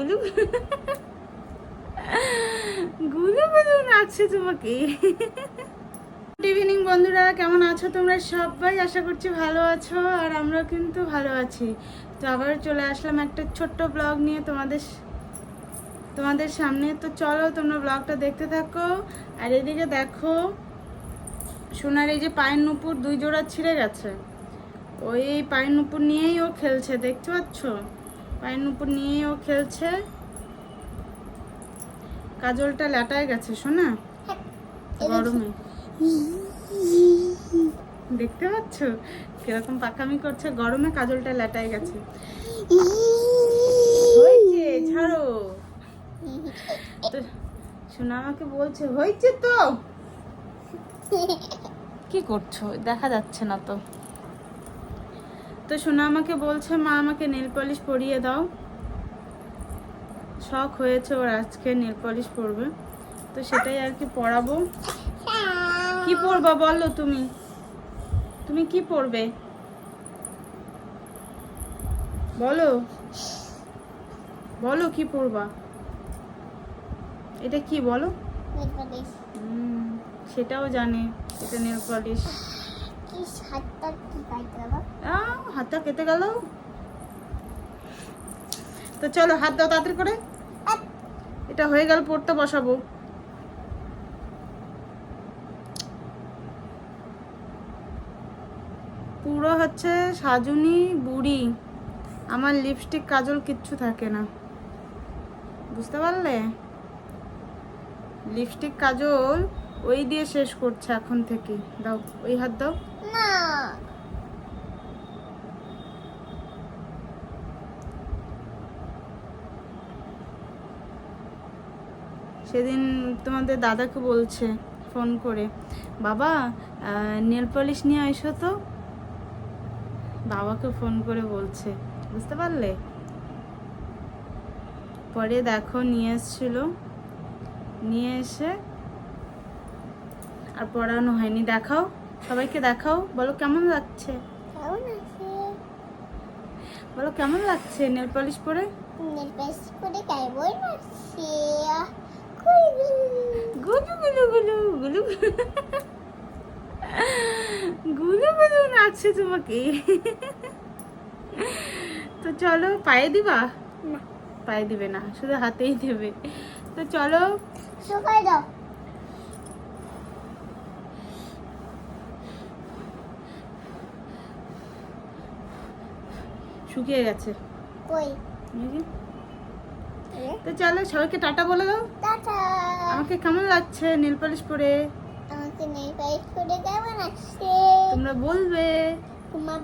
গুলু গুলু। গুলু নাচছে তোমাকে। গুড ইভিনিং বন্ধুরা, কেমন আছো তোমরা সবাই? আশা করছি ভালো আছো আর আমরা কিন্তু ভালো আছি। তো আবার চলে আসলাম একটা ছোট্ট ব্লগ নিয়ে তোমাদের তোমাদের সামনে। তো চলো তোমরা ব্লগটা দেখতে থাকো। আর এদিকে দেখো, সোনার এই যে পায়ের নুপুর দুই জোড়া ছিঁড়ে গেছে। ওই পায়ের নুপুর নিয়েই ও খেলছে, দেখতে পাচ্ছ? পায়ের নুপুর নিয়েই ও খেলছে। কাজলটা ল্যাটায় গেছে, শোনা? গরমে। দেখতে পাচ্ছ? কীরকম পাকামি করছে। গরমে কাজলটা ল্যাটায় গেছে। হয়েছে, ছাড়ো। শোনা আমাকে বলছে, হয়েছে তো? কি করছ? দেখা যাচ্ছে না তো। তো সোনা আমাকে বলছে মা আমাকে নেল পলিশ পরিয়ে দাও। শখ হয়েছে ওর আজকে নেল পলিশ পরবে। তো সেটাই আর কি পরাবো। কি পরবা বলো তুমি? তুমি কি পরবে? বলো। বলো কি পরবা? এটা কি বলো? সেটাও জানে এটা নেল পলিশ। হাতটা কেটে গেল। তো চলো হাত দাও তাড়াতাড়ি করে। এটা হয়ে গেল পড়তে বসাবো। পুরো হচ্ছে সাজুনি বুড়ি। আমার লিপস্টিক কাজল কিচ্ছু থাকে না। বুঝতে পারলে? লিপস্টিক কাজল ওই দিয়ে শেষ করছে এখন থেকে। দাও ওই হাত দাও। সেদিন তোমাদের দাদাকে বলছে ফোন করে বাবা নেল পলিশ নিয়ে এসো তো। বাবাকে ফোন করে বলছে বুঝতে পারলে? পরে দেখো নিয়ে এসছিল। নিয়ে এসে আর পড়ানো হয়নি। দেখাও। সবাইকে দেখাও। বলো কেমন লাগছে? বলো কেমন লাগছে নেল পলিশ পরে? গুলু গুলু। গুলু গুলু গুলু গুলু। নাচছে তোমাকে। তো চলো পায়ে দিবা? পায়ে দিবে না শুধু হাতেই দেবে। তো চলো। শুকাই দাও। শুকিয়ে গেছে। কই? তো চলো সবাইকে টাটা বলে দাও। টাটা। আমাকে কেমন লাগছে নীল পলিশ পরে? আমাকে কেমন লাগছে? তোমরা বলবে। তোমার